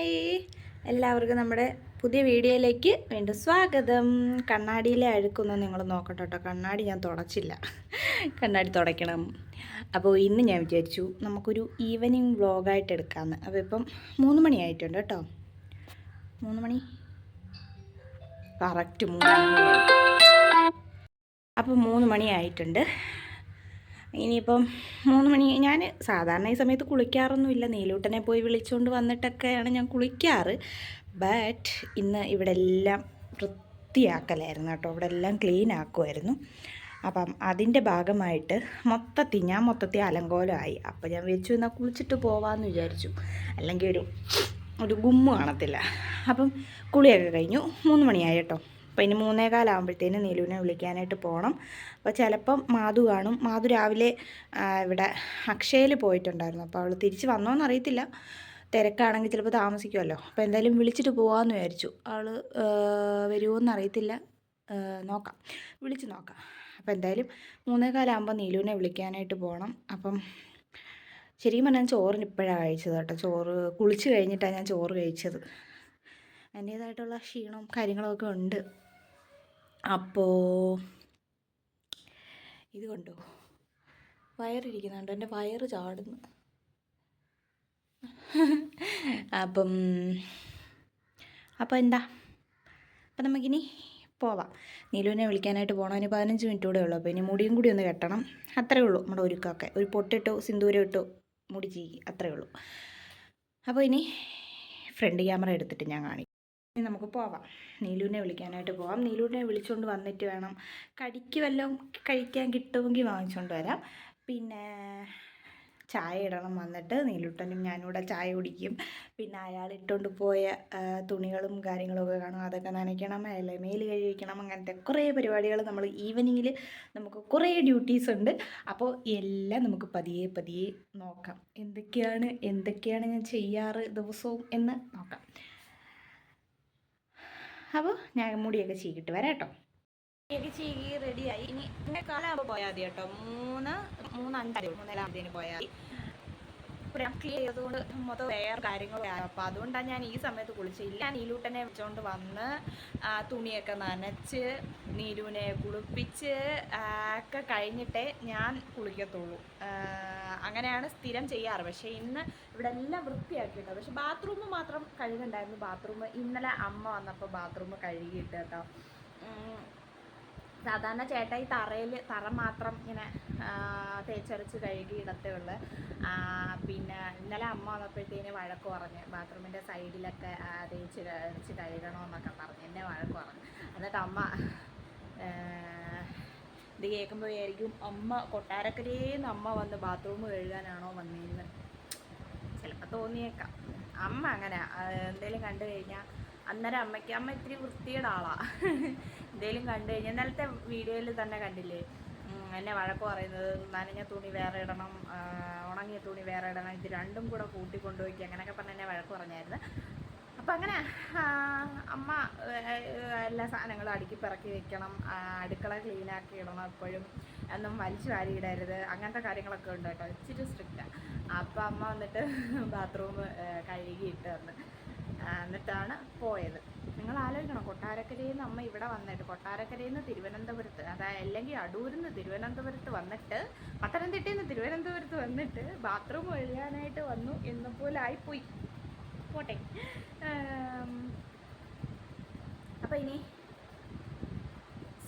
Hi. എല്ലാവർക്കും നമ്മുടെ പുതിയ വീഡിയോയിലേക്ക് വീണ്ടും സ്വാഗതം. കണ്ണാടിയിലെ അഴുക്കൊന്നും നിങ്ങൾ നോക്കട്ടെ കേട്ടോ. കണ്ണാടി ഞാൻ തുടച്ചില്ല. കണ്ണാടി തുടയ്ക്കണം. അപ്പോൾ ഇന്ന് ഞാൻ വിചാരിച്ചു നമുക്കൊരു ഈവനിങ് വ്ളോഗായിട്ട് എടുക്കാമെന്ന് അപ്പോൾ ഇപ്പം മൂന്ന് മണിയായിട്ടുണ്ട് കേട്ടോ. മൂന്ന് മണി? കറക്റ്റ് മൂന്ന് അപ്പോൾ മൂന്ന് മണിയായിട്ടുണ്ട്. ഇനിയിപ്പം മൂന്ന് മണി ഞാൻ സാധാരണ ഈ സമയത്ത് കുളിക്കാറൊന്നുമില്ല. നീലൂട്ടനെ പോയി വിളിച്ചുകൊണ്ട് വന്നിട്ടൊക്കെയാണ് ഞാൻ കുളിക്കാറ്. ബട്ട് ഇന്ന് ഇവിടെ എല്ലാം വൃത്തിയാക്കലായിരുന്നു കേട്ടോ. ഇവിടെ എല്ലാം ക്ലീൻ ആക്കുമായിരുന്നു അപ്പം അതിന്റെ ഭാഗമായിട്ട് മൊത്തത്തിൽ ഞാൻ മൊത്തത്തിൽ അലങ്കോലമായി. അപ്പം ഞാൻ വെച്ചു എന്നാൽ കുളിച്ചിട്ട് പോവാമെന്ന് വിചാരിച്ചു. അല്ലെങ്കിൽ ഒരു ഒരു ഗുമ്മ് കാണത്തില്ല. അപ്പം കുളിയൊക്കെ കഴിഞ്ഞു. മൂന്ന് മണിയായി കേട്ടോ. അപ്പോൾ ഇനി മൂന്നേകാലാകുമ്പോഴത്തേന് നീലുവിനെ വിളിക്കാനായിട്ട് പോകണം. അപ്പോൾ ചിലപ്പം മാധു കാണും. മാധു രാവിലെ ഇവിടെ അക്ഷയയിൽ പോയിട്ടുണ്ടായിരുന്നു. അപ്പോൾ അവൾ തിരിച്ച് വന്നോന്ന് അറിയത്തില്ല. തിരക്കാണെങ്കിൽ ചിലപ്പോൾ താമസിക്കുമല്ലോ. അപ്പോൾ എന്തായാലും വിളിച്ചിട്ട് പോകാമെന്ന് വിചാരിച്ചു. അവൾ വരുമോയെന്ന് അറിയത്തില്ല. നോക്കാം. വിളിച്ച് നോക്കാം. അപ്പോൾ എന്തായാലും മൂന്നേകാലാകുമ്പോൾ നീലുവിനെ വിളിക്കാനായിട്ട് പോകണം. അപ്പം ശരിക്കും പറഞ്ഞാൽ ചോറിന് ഇപ്പോഴാണ് കഴിച്ചത് കേട്ടോ. ചോറ് കുളിച്ച് കഴിഞ്ഞിട്ടാണ് ഞാൻ ചോറ് കഴിച്ചത്. അതിന്റേതായിട്ടുള്ള ക്ഷീണവും കാര്യങ്ങളൊക്കെ ഉണ്ട്. അപ്പോൾ ഇത് കണ്ടോ? വയറിരിക്കുന്നുണ്ട്. എന്റെ വയറ് ചാടുന്നു. അപ്പം അപ്പം എന്താ? അപ്പം നമുക്കിനി പോവാം. നീലുവിനെ വിളിക്കാനായിട്ട് പോകണം. ഇനി പതിനഞ്ച് മിനിറ്റ് കൂടെ ഉള്ളൂ. അപ്പോൾ ഇനി മുടിയും കൂടി ഒന്ന് കെട്ടണം. അത്രേ ഉള്ളൂ നമ്മുടെ ഒരുക്കൊക്കെ ഒരു പൊട്ടിട്ടോ സിന്ദൂരം ഇട്ടോ മുടി ചീകി. അത്രേ ഉള്ളൂ. അപ്പോൾ ഇനി ഫ്രണ്ട് ക്യാമറ എടുത്തിട്ട് ഞാൻ കാണിക്കും. ഇനി നമുക്ക് പോവാം. നീലുവിനെ വിളിക്കാനായിട്ട് പോവാം. നീലുവിനെ വിളിച്ചുകൊണ്ട് വന്നിട്ട് വേണം കടിക്ക് വല്ലതും കഴിക്കാൻ കിട്ടുമെങ്കിൽ വാങ്ങിച്ചുകൊണ്ട് വരാം. പിന്നെ ചായ ഇടണം വന്നിട്ട്. നീലുട്ടനും ഞാനിവിടെ ചായ കുടിക്കും. പിന്നെ അയാൾ ഇട്ടുകൊണ്ട് പോയ തുണികളും കാര്യങ്ങളൊക്കെ കാണും. അതൊക്കെ നനയ്ക്കണം അല്ലെ മേൽ കഴിക്കണം അങ്ങനത്തെ കുറേ പരിപാടികൾ നമ്മൾ ഈവനിങ്ങിൽ നമുക്ക് കുറേ ഡ്യൂട്ടീസ് ഉണ്ട്. അപ്പോൾ എല്ലാം നമുക്ക് പതിയെ പതിയെ നോക്കാം. എന്തൊക്കെയാണ് എന്തൊക്കെയാണ് ഞാൻ ചെയ്യാറ് ദിവസവും എന്ന് നോക്കാം. അപ്പോൾ ഞാൻ മുടിയൊക്കെ ചീകിട്ട് വരാം കേട്ടോ മുടിയൊക്കെ ചീകി റെഡിയായി ഇനി കാലാകുമ്പോൾ പോയാൽ മതി കേട്ടോ. മൂന്ന് മൂന്ന് അഞ്ചായി തീയതി പോയാൽ മതി ക്ലിയർ ചെയ്തുകൊണ്ട് മൊത്തം വേറെ കാര്യങ്ങളും അപ്പോൾ അതുകൊണ്ടാണ് ഞാൻ ഈ സമയത്ത് കുളിച്ചത്. ഇല്ല നീലൂട്ടനെ വെച്ചുകൊണ്ട് വന്ന് തുണിയൊക്കെ നനച്ച് നീലുവിനെ കുളിപ്പിച്ച് ഒക്കെ കഴിഞ്ഞിട്ടേ ഞാൻ കുളിക്കത്തുള്ളൂ. അങ്ങനെയാണ് സ്ഥിരം ചെയ്യാറ്. പക്ഷേ ഇന്ന് ഇവിടെ എല്ലാം വൃത്തിയാക്കിയിട്ടോ. പക്ഷെ ബാത്റൂം മാത്രം കഴുകണ്ടായിരുന്നു. ബാത്റൂം ഇന്നലെ അമ്മ വന്നപ്പോൾ ബാത്റൂം കഴുകിയിട്ട് കേട്ടോ സാധാരണ ചേട്ടായി ഈ തറയിൽ തറ മാത്രം ഇങ്ങനെ തേച്ചരച്ച് കഴുകി ഇടത്തേ ഉള്ളു. പിന്നെ ഇന്നലെ അമ്മ വന്നപ്പോഴത്തേന് വഴക്ക് പറഞ്ഞ്. ബാത്റൂമിന്റെ സൈഡിലൊക്കെ തേച്ച് അരച്ച് കഴുകണമെന്നൊക്കെ പറഞ്ഞ്. എന്നെ വഴക്ക് പറഞ്ഞു. എന്നിട്ട് അമ്മ ഇത് കേൾക്കുമ്പോഴായിരിക്കും അമ്മ കൊട്ടാരക്കരേന്ന് അമ്മ വന്ന് ബാത്റൂം കഴുകാനാണോ വന്നിരുന്നത് ചിലപ്പോൾ തോന്നിയേക്കാം. അമ്മ അങ്ങനെ എന്തെങ്കിലും കണ്ടു കഴിഞ്ഞാൽ അന്നേരം അമ്മയ്ക്ക് അമ്മ ഇത്തിരി വൃത്തിയുടെ ആളാണ് എന്തെങ്കിലും കണ്ടു കഴിഞ്ഞാൽ ഇന്നലത്തെ വീഡിയോയിൽ തന്നെ കണ്ടില്ലേ? എന്നെ വഴക്ക് പറയുന്നത് നനഞ്ഞ തുണി വേറെ ഇടണം ഉണങ്ങിയ തുണി വേറെ ഇടണം ഇത് രണ്ടും കൂടെ അങ്ങനെ അങ്ങനെയൊക്കെ പറഞ്ഞ് എന്നെ വഴക്ക് പറഞ്ഞായിരുന്നു. അപ്പം അങ്ങനെ അമ്മ എല്ലാ സാധനങ്ങളും അടുക്കി പിറക്കി വെക്കണം അടുക്കള ക്ലീനാക്കി ഇടണം എപ്പോഴും ഒന്നും വലിച്ചു വാരി ഇടരുത് അങ്ങനത്തെ കാര്യങ്ങളൊക്കെ ഉണ്ട് കേട്ടോ ഇച്ചിരി സ്ട്രിക്റ്റാണ് അപ്പം അമ്മ വന്നിട്ട് ബാത്റൂം കഴുകിയിട്ട് വന്ന് എന്നിട്ടാണ് പോയത്. നിങ്ങൾ ആലോചിക്കണം കൊട്ടാരക്കരയിൽ നിന്ന് അമ്മ ഇവിടെ വന്നിട്ട് കൊട്ടാരക്കരയിൽ നിന്ന് തിരുവനന്തപുരത്ത് അതായത് അല്ലെങ്കിൽ അടൂരിൽ നിന്ന് തിരുവനന്തപുരത്ത് വന്നിട്ട് പത്തനംതിട്ടയിൽ നിന്ന് തിരുവനന്തപുരത്ത് വന്നിട്ട് ബാത്റൂം ഒഴിയാനായിട്ട് വന്നു എന്ന പോലെ ആയിപ്പോയി. പോട്ടെ. അപ്പം ഇനി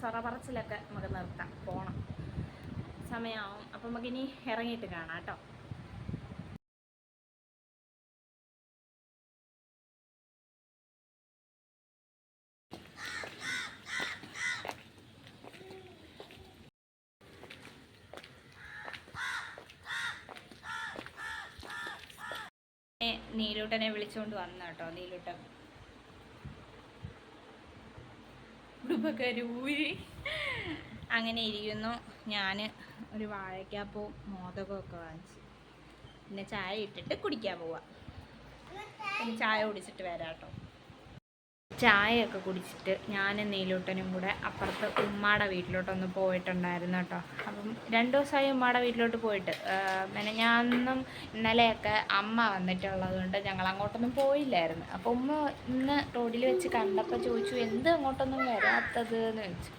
സൊറപറച്ചിലൊക്കെ നമുക്ക് നിർത്താം. പോകണം സമയമാവും അപ്പം നമുക്കിനി ഇറങ്ങിയിട്ട് കാണാം കേട്ടോ. നീലൂട്ടനെ വിളിച്ചുകൊണ്ട് വന്ന കേട്ടോ നീലൂട്ടൻ. ഉടുപ്പൊക്കെ അങ്ങനെ ഇരിക്കുന്നു. ഞാൻ ഒരു വാഴക്കാപ്പോ മോദകമൊക്കെ വാങ്ങിച്ചു. പിന്നെ ചായ ഇട്ടിട്ട് കുടിക്കാൻ പോവാം. ചായ കുടിച്ചിട്ട് വരാം കേട്ടോ. ചായയൊക്കെ കുടിച്ചിട്ട് ഞാനും നീലൂട്ടനും കൂടെ അപ്പുറത്ത് ഉമ്മാടെ വീട്ടിലോട്ടൊന്ന് പോയിട്ടുണ്ടായിരുന്നു കേട്ടോ. അപ്പം രണ്ട് ദിവസമായി ഉമ്മാടെ വീട്ടിലോട്ട് പോയിട്ട്. മെനഞ്ഞാന്നും ഇന്നലെയൊക്കെ അമ്മ വന്നിട്ടുള്ളത് കൊണ്ട് ഞങ്ങൾ അങ്ങോട്ടൊന്നും പോയില്ലായിരുന്നു. അപ്പോൾ ഉമ്മ ഇന്ന് റോഡിൽ വെച്ച് കണ്ടപ്പോൾ ചോദിച്ചു എന്ത് അങ്ങോട്ടൊന്നും വരാത്തത്? എന്ന് ചോദിച്ചു.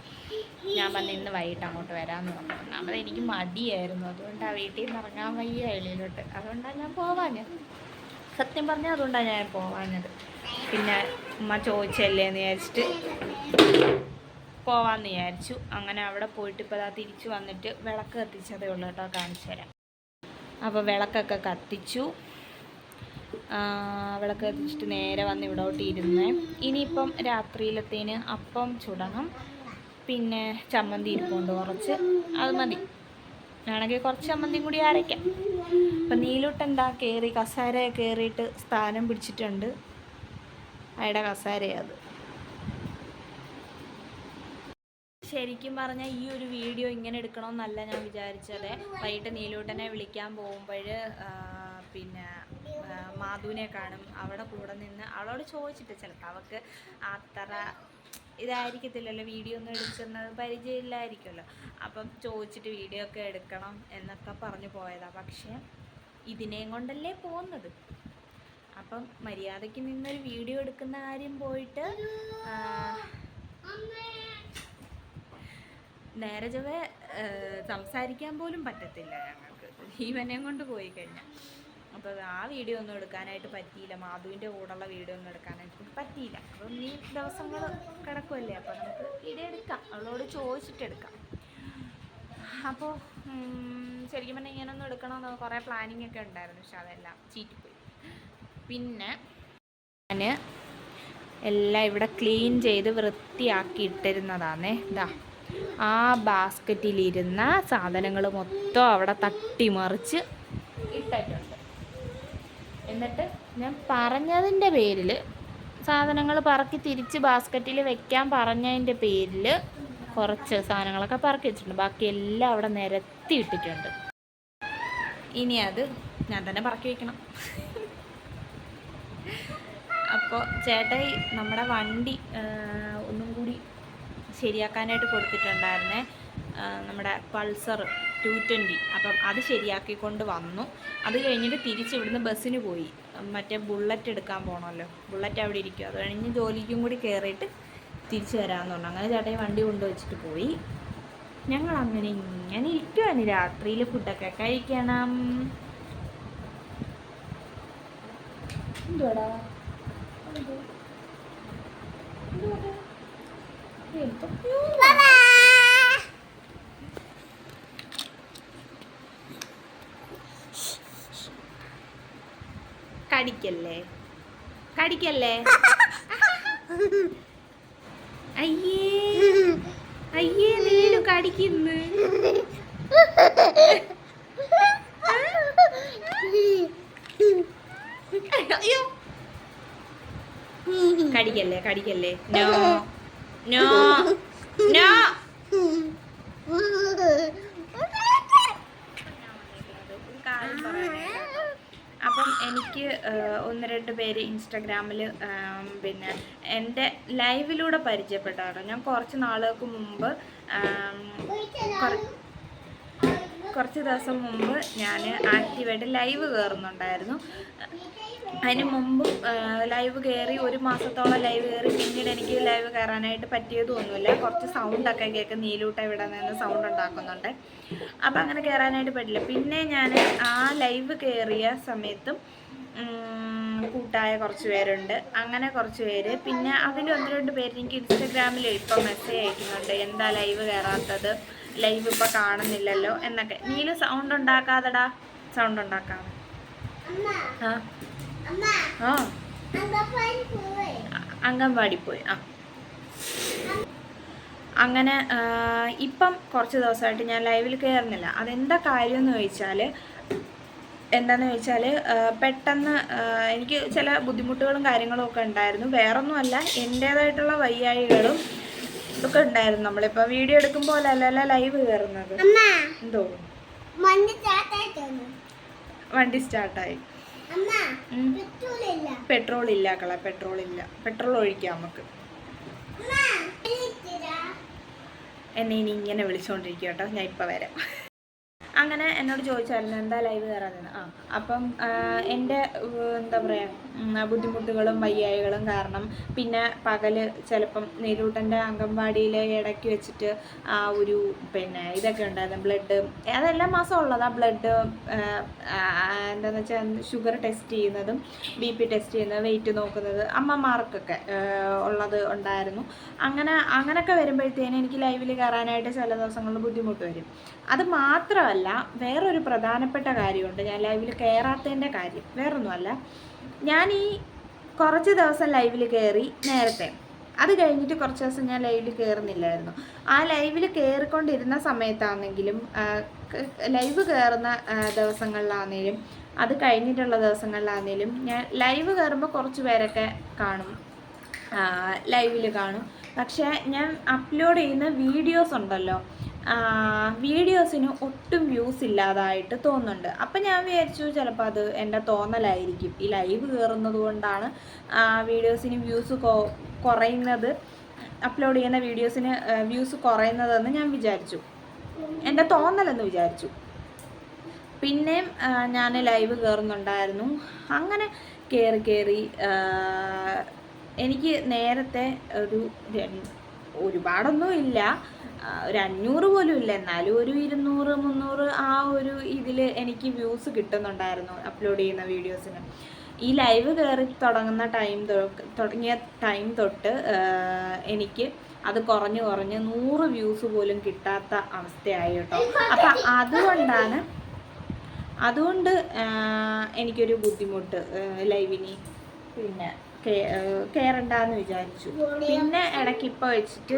ഞാൻ പറഞ്ഞു ഇന്ന് വൈകിട്ട് അങ്ങോട്ട് വരാമെന്ന് പറഞ്ഞു. ഒന്നാമത് എനിക്ക് മടിയായിരുന്നു. അതുകൊണ്ട് ആ വീട്ടിൽ നിന്ന് ഇറങ്ങാൻ വയ്യ എളിയിലോട്ട് അതുകൊണ്ടാണ് ഞാൻ പോവാഞ്ഞത്. സത്യം പറഞ്ഞാൽ അതുകൊണ്ടാണ് ഞാൻ പോവാഞ്ഞത്. പിന്നെ ഉമ്മ ചോദിച്ചല്ലേ എന്ന് വിചാരിച്ചിട്ട് പോവാന്ന് വിചാരിച്ചു. അങ്ങനെ അവിടെ പോയിട്ട് ഇപ്പോൾ അതാ തിരിച്ചു വന്നിട്ട് വിളക്ക് കത്തിച്ചതേ ഉള്ളൂ കേട്ടോ കാണിച്ചു തരാം. അപ്പോൾ വിളക്കൊക്കെ കത്തിച്ചു. വിളക്ക് കത്തിച്ചിട്ട് നേരെ വന്ന് ഇവിടോട്ട് ഇരുന്ന്. ഇനിയിപ്പം രാത്രിയിലത്തേന് അപ്പം ചുടണം. പിന്നെ ചമ്മന്തി ഇരിപ്പുണ്ട് കുറച്ച്. അത് മതി. വേണമെങ്കിൽ കുറച്ച് ചമ്മന്തിയും കൂടി അരയ്ക്കാം. അപ്പം നീലൂട്ടെന്താ കയറി കസാര കയറിയിട്ട് സ്ഥാനം പിടിച്ചിട്ടുണ്ട്. അയാളുടെ കസാരയത്. ശരിക്കും പറഞ്ഞാൽ ഈ ഒരു വീഡിയോ ഇങ്ങനെ എടുക്കണമെന്നല്ല ഞാൻ വിചാരിച്ചത്. വൈകിട്ട് നീലൂട്ടനെ വിളിക്കാൻ പോകുമ്പോൾ പിന്നെ മാധുവിനെ കാണും. അവിടെ കൂടെ നിന്ന് അവളോട് ചോദിച്ചിട്ട് ചിലപ്പോൾ അവൾക്ക് അത്ര ഇതായിരിക്കത്തില്ലല്ലോ വീഡിയോ ഒന്നും എടുക്കുന്നത് പരിചയമില്ലായിരിക്കുമല്ലോ. അപ്പം ചോദിച്ചിട്ട് വീഡിയോ ഒക്കെ എടുക്കണം എന്നൊക്കെ പറഞ്ഞു പോയതാണ് പക്ഷേ ഇതിനെയും കൊണ്ടല്ലേ പോകുന്നത്? അപ്പം മര്യാദയ്ക്ക് നിന്നൊരു വീഡിയോ എടുക്കുന്ന കാര്യം പോയിട്ട് നേരെ ചൊവ്വേ സംസാരിക്കാൻ പോലും പറ്റത്തില്ല ഞങ്ങൾക്ക്. ഈവനെ കൊണ്ട് പോയി കഴിഞ്ഞാൽ അപ്പോൾ ആ വീഡിയോ ഒന്നും എടുക്കാനായിട്ട് പറ്റിയില്ല. മാധുവിന്റെ കൂടെയുള്ള വീഡിയോ ഒന്നും എടുക്കാനായിട്ട് പറ്റിയില്ല. അപ്പം നീ ദിവസങ്ങൾ കിടക്കുമല്ലേ അപ്പോൾ നമുക്ക് വീഡിയോ എടുക്കാം. അവളോട് ചോദിച്ചിട്ട് എടുക്കാം. അപ്പോൾ ശരിക്കും പറഞ്ഞാൽ ഇങ്ങനൊന്നും എടുക്കണമെന്ന് കുറേ പ്ലാനിങ് ഒക്കെ ഉണ്ടായിരുന്നു. പക്ഷെ അതെല്ലാം ചീറ്റിപ്പോയി. പിന്നെ ഞാൻ എല്ലാം ഇവിടെ ക്ലീൻ ചെയ്ത് വൃത്തിയാക്കി ഇട്ടിരുന്നതാണേ ഇതാ ആ ബാസ്ക്കറ്റിലിരുന്ന സാധനങ്ങൾ മൊത്തം അവിടെ തട്ടിമറിച്ച് ഇട്ടിട്ടുണ്ട്. എന്നിട്ട് ഞാൻ പറഞ്ഞതിന്റെ പേരിൽ സാധനങ്ങൾ പറക്കി തിരിച്ച് ബാസ്ക്കറ്റിൽ വെക്കാൻ പറഞ്ഞതിന്റെ പേരിൽ കുറച്ച് സാധനങ്ങളൊക്കെ പറക്കി വെച്ചിട്ടുണ്ട്. ബാക്കി എല്ലാം അവിടെ നിരത്തി ഇട്ടിട്ടുണ്ട്. ഇനി അത് ഞാൻ തന്നെ പറക്കി വെക്കണം. അപ്പോൾ ചേട്ടായി നമ്മുടെ വണ്ടി ഒന്നും കൂടി ശരിയാക്കാനായിട്ട് കൊടുത്തിട്ടുണ്ടായിരുന്നേ. നമ്മുടെ പൾസർ ടു ട്വന്റി അപ്പം അത് ശരിയാക്കിക്കൊണ്ട് വന്നു. അത് കഴിഞ്ഞിട്ട് തിരിച്ച് ഇവിടുന്ന് ബസ്സിന് പോയി. മറ്റേ ബുള്ളറ്റ് എടുക്കാൻ പോകണമല്ലോ ബുള്ളറ്റ് അവിടെ ഇരിക്കും. അത് കഴിഞ്ഞ് ജോലിക്കും കൂടി കയറിയിട്ട് തിരിച്ച് വരാമെന്ന് പറഞ്ഞു. അങ്ങനെ ചേട്ടായി വണ്ടി കൊണ്ടുവച്ചിട്ട് പോയി. ഞങ്ങൾ അങ്ങനെ ഇങ്ങനെ ഇരിക്കുവാണ്. രാത്രിയിൽ ഫുഡൊക്കെ കഴിക്കണം. എന്തുവാടാ? എന്ത്? എന്തുവാടാ? എന്തോ? കടിക്കല്ലേ? കടിക്കല്ലേ? അയ്യേ. അയ്യേ നീലു കടിക്കുന്നു. അയ്യോ കടിക്കല്ലേ? കടിക്കല്ലേ നോ. നോ. നോ. അപ്പം എനിക്ക് ഒന്ന് രണ്ട് പേര് ഇൻസ്റ്റാഗ്രാമിൽ പിന്നെ എന്റെ ലൈവിലൂടെ പരിചയപ്പെട്ടാണ് ഞാൻ കുറച്ച് നാളുകൾക്ക് മുമ്പ് കുറച്ച് ദിവസം മുമ്പ് ഞാൻ ആക്റ്റീവായിട്ട് ലൈവ് കയറുന്നുണ്ടായിരുന്നു അതിന് മുമ്പും ലൈവ് കയറി ഒരു മാസത്തോളം ലൈവ് കയറി പിന്നീട് എനിക്ക് ലൈവ് കയറാനായിട്ട് പറ്റിയതൊന്നുമില്ല. കുറച്ച് സൗണ്ടൊക്കെ കേൾക്കും നീലൂട്ട ഇവിടെ നിന്ന് സൗണ്ട് ഉണ്ടാക്കുന്നുണ്ട്. അപ്പം അങ്ങനെ കയറാനായിട്ട് പറ്റില്ല. പിന്നെ ഞാൻ ആ ലൈവ് കയറിയ സമയത്തും കൂട്ടായ കുറച്ച് പേരുണ്ട്. അങ്ങനെ കുറച്ച് പേര്. പിന്നെ അതിൽ ഒന്ന് രണ്ട് പേര് എനിക്ക് ഇൻസ്റ്റഗ്രാമിൽ ഇപ്പം മെസ്സേജ് അയക്കുന്നുണ്ട്. എന്താ ലൈവ് കയറാത്തത് ലൈവ് ഇപ്പം കാണുന്നില്ലല്ലോ എന്നൊക്കെ. Neil sound ഉണ്ടാക്കാതെടാ. സൗണ്ട് ഉണ്ടാക്കാതെ. ആ. അംഗൻവാടി പോയി. ആ. അങ്ങനെ ഇപ്പം കുറച്ച് ദിവസമായിട്ട് ഞാൻ ലൈവിൽ കയറുന്നില്ല അതെന്താ കാര്യം എന്ന് ചോദിച്ചാൽ എന്താണെന്ന് ചോദിച്ചാൽ പെട്ടെന്ന് എനിക്ക് ചില ബുദ്ധിമുട്ടുകളും കാര്യങ്ങളും ഒക്കെ ഉണ്ടായിരുന്നു. വേറൊന്നുമല്ല എന്റേതായിട്ടുള്ള വയ്യായികളും ഒക്കെ ഉണ്ടായിരുന്നു. നമ്മളിപ്പോ വീഡിയോ എടുക്കുമ്പോൾ അല്ലല്ല ലൈവ് കയറുന്നത്. എന്തോ? വണ്ടി സ്റ്റാർട്ടായി. പെട്രോൾ ഇല്ല. കള പെട്രോൾ ഇല്ല. പെട്രോൾ ഒഴിക്കാം നമുക്ക്. എന്നെ ഇനി ഇങ്ങനെ വിളിച്ചോണ്ടിരിക്കും കേട്ടോ. ഞാൻ ഇപ്പം വരാം. അങ്ങനെ എന്നോട് ചോദിച്ചായിരുന്നു എന്താ ലൈവ് കയറാൻ? ആ അപ്പം എന്റെ എന്താ പറയുക ബുദ്ധിമുട്ടുകളും വയ്യായികളും കാരണം പിന്നെ പകൽ ചിലപ്പം നീലൂട്ടന്റെ അംഗൻവാടിയിൽ ഇടയ്ക്ക് വെച്ചിട്ട് ആ ഒരു പിന്നെ ഇതൊക്കെ ഉണ്ടായിരുന്നു. ബ്ലഡ് അതെല്ലാ മാസം ഉള്ളതാ ബ്ലഡ് എന്താണെന്ന് വെച്ചാൽ ഷുഗർ ടെസ്റ്റ് ചെയ്യുന്നതും ബി പി ടെസ്റ്റ് ചെയ്യുന്നത് വെയിറ്റ് നോക്കുന്നത് അമ്മമാർക്കൊക്കെ ഉള്ളത് ഉണ്ടായിരുന്നു. അങ്ങനെ അങ്ങനെയൊക്കെ വരുമ്പോഴത്തേനും എനിക്ക് ലൈവിൽ കയറാനായിട്ട് ചില ദിവസങ്ങളിൽ ബുദ്ധിമുട്ട് വരും. അത് മാത്രമല്ല വേറൊരു പ്രധാനപ്പെട്ട കാര്യമുണ്ട്. ഞാൻ ലൈവിൽ കയറാത്തതിന്റെ കാര്യം. വേറൊന്നുമല്ല. ഞാൻ ഈ കുറച്ച് ദിവസം ലൈവിൽ കയറി നേരത്തെ. അത് കഴിഞ്ഞിട്ട് കുറച്ച് ദിവസം ഞാൻ ലൈവിൽ കയറുന്നില്ലായിരുന്നു ആ ലൈവിൽ കയറിക്കൊണ്ടിരുന്ന സമയത്താണെങ്കിലും ലൈവ് കയറുന്ന ദിവസങ്ങളിലാണെങ്കിലും അത് കഴിഞ്ഞിട്ടുള്ള ദിവസങ്ങളിലാണെങ്കിലും ഞാൻ ലൈവ് കയറുമ്പോൾ കുറച്ച് പേരൊക്കെ കാണും. ലൈവിൽ കാണും. പക്ഷേ ഞാൻ അപ്ലോഡ് ചെയ്യുന്ന വീഡിയോസ് ഉണ്ടല്ലോ വീഡിയോസിന് ഒട്ടും വ്യൂസ് ഇല്ലാതായിട്ട് തോന്നുന്നുണ്ട്. അപ്പം ഞാൻ വിചാരിച്ചു ചിലപ്പോൾ അത് എന്റെ തോന്നലായിരിക്കും. ഈ ലൈവ് കയറുന്നത് കൊണ്ടാണ് വീഡിയോസിന് വ്യൂസ് കുറയുന്നത്. അപ്ലോഡ് ചെയ്യുന്ന വീഡിയോസിന് വ്യൂസ് കുറയുന്നതെന്ന് ഞാൻ വിചാരിച്ചു. എന്റെ തോന്നലെന്ന് വിചാരിച്ചു. പിന്നെയും ഞാൻ ലൈവ് കയറുന്നുണ്ടായിരുന്നു അങ്ങനെ കയറി കയറി എനിക്ക് നേരത്തെ ഒരു ഒരുപാടൊന്നും ഇല്ല. ഒരു അഞ്ഞൂറ് പോലും ഇല്ല. എന്നാലും ഒരു ഇരുന്നൂറ് മുന്നൂറ് ആ ഒരു ഇതിൽ എനിക്ക് വ്യൂസ് കിട്ടുന്നുണ്ടായിരുന്നു അപ്ലോഡ് ചെയ്യുന്ന വീഡിയോസിന്. ഈ ലൈവ് കയറി തുടങ്ങുന്ന ടൈം തുടങ്ങിയ ടൈം തൊട്ട് എനിക്ക് അത് കുറഞ്ഞ് കുറഞ്ഞ് നൂറ് വ്യൂസ് പോലും കിട്ടാത്ത അവസ്ഥയായി കേട്ടോ. അപ്പം അതുകൊണ്ടാണ് അതുകൊണ്ട് എനിക്കൊരു ബുദ്ധിമുട്ട് ലൈവിനി പിന്നെ കയറണ്ടെന്ന് വിചാരിച്ചു. പിന്നെ ഇടയ്ക്ക് ഇപ്പോൾ വെച്ചിട്ട്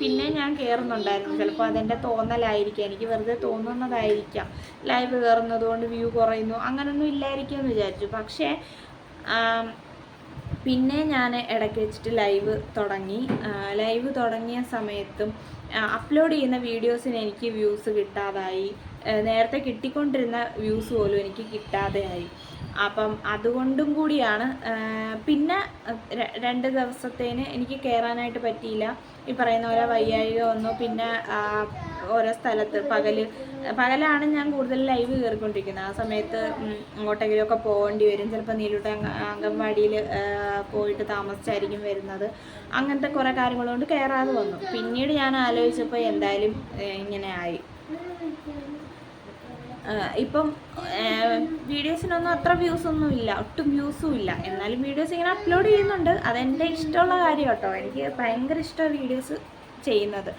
പിന്നെ ഞാൻ കയറുന്നുണ്ടായിരുന്നു ചിലപ്പോൾ അതെന്റെ തോന്നലായിരിക്കാം. എനിക്ക് വെറുതെ തോന്നുന്നതായിരിക്കാം. ലൈവ് കയറുന്നത് കൊണ്ട് വ്യൂ കുറയുന്നു. അങ്ങനൊന്നും ഇല്ലായിരിക്കും എന്ന് വിചാരിച്ചു. പക്ഷേ പിന്നെ ഞാൻ ഇടയ്ക്ക് വെച്ചിട്ട് ലൈവ് തുടങ്ങി. ലൈവ് തുടങ്ങിയ സമയത്തും അപ്ലോഡ് ചെയ്യുന്ന വീഡിയോസിന് എനിക്ക് വ്യൂസ് കിട്ടാതായി. നേരത്തെ കിട്ടിക്കൊണ്ടിരുന്ന വ്യൂസ് പോലും എനിക്ക് കിട്ടാതെയായി. അപ്പം അതുകൊണ്ടും കൂടിയാണ് പിന്നെ രണ്ട് ദിവസത്തേന് എനിക്ക് കയറാനായിട്ട് പറ്റിയില്ല. ഈ പറയുന്ന പോലെ വയ്യായിക വന്നു പിന്നെ ഓരോ സ്ഥലത്ത് പകൽ പകലാണ് ഞാൻ കൂടുതൽ ലൈവ് കയറിക്കൊണ്ടിരിക്കുന്നത് ആ സമയത്ത് അങ്ങോട്ടെങ്കിലും ഒക്കെ പോകേണ്ടി വരും. ചിലപ്പോൾ നീലൂട്ട അംഗൻവാടിയിൽ പോയിട്ട് താമസിച്ചായിരിക്കും വരുന്നത്. അങ്ങനത്തെ കുറേ കാര്യങ്ങൾ കൊണ്ട് കയറാതെ വന്നു. പിന്നീട് ഞാൻ ആലോചിച്ചപ്പോൾ എന്തായാലും ഇങ്ങനെ ആയി. ഇപ്പം വീഡിയോസിനൊന്നും അത്ര വ്യൂസ് ഒന്നും ഇല്ല ഒട്ടും വ്യൂസും ഇല്ല. എന്നാലും വീഡിയോസ് ഇങ്ങനെ അപ്ലോഡ് ചെയ്യുന്നുണ്ട്. അതെന്റെ ഇഷ്ടമുള്ള കാര്യം കേട്ടോ എനിക്ക് ഭയങ്കര ഇഷ്ടമാണ് വീഡിയോസ് ചെയ്യുന്നത്.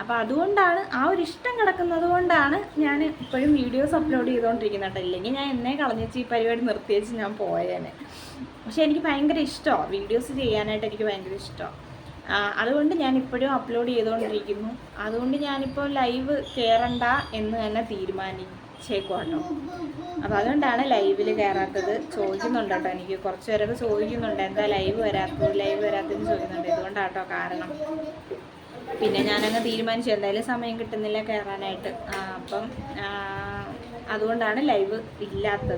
അപ്പോൾ അതുകൊണ്ടാണ് ആ ഒരു ഇഷ്ടം കിടക്കുന്നത് കൊണ്ടാണ് ഞാൻ ഇപ്പോഴും വീഡിയോസ് അപ്ലോഡ് ചെയ്തുകൊണ്ടിരിക്കുന്നത് കേട്ടോ ഇല്ലെങ്കിൽ ഞാൻ എന്നെ കളഞ്ഞേച്ച് ഈ പരിപാടി നിർത്തിയേച്ച് ഞാൻ പോയേനെ. പക്ഷേ എനിക്ക് ഭയങ്കര ഇഷ്ടമാണ് വീഡിയോസ് ചെയ്യാനായിട്ട് എനിക്ക് ഭയങ്കര ഇഷ്ടമാണ് അതുകൊണ്ട് ഞാൻ ഇപ്പോഴും അപ്ലോഡ് ചെയ്തുകൊണ്ടിരിക്കുന്നു അതുകൊണ്ട് ഞാനിപ്പോൾ ലൈവ് കയറണ്ട എന്ന് തന്നെ തീരുമാനിച്ചേക്കും കേട്ടോ അപ്പോൾ അതുകൊണ്ടാണ് ലൈവിൽ കയറാത്തത് ചോദിക്കുന്നുണ്ട് കേട്ടോ എനിക്ക്. കുറച്ച് പേരൊക്കെ ചോദിക്കുന്നുണ്ട്. എന്താ ലൈവ് വരാത്തത്? ലൈവ് വരാത്തതെന്ന് ചോദിക്കുന്നുണ്ട്. ഇതുകൊണ്ടാട്ടോ കാരണം. പിന്നെ ഞാനങ്ങ് തീരുമാനിച്ചു. എന്തായാലും സമയം കിട്ടുന്നില്ല കയറാനായിട്ട് അപ്പം അതുകൊണ്ടാണ് ലൈവ് ഇല്ലാത്തത്.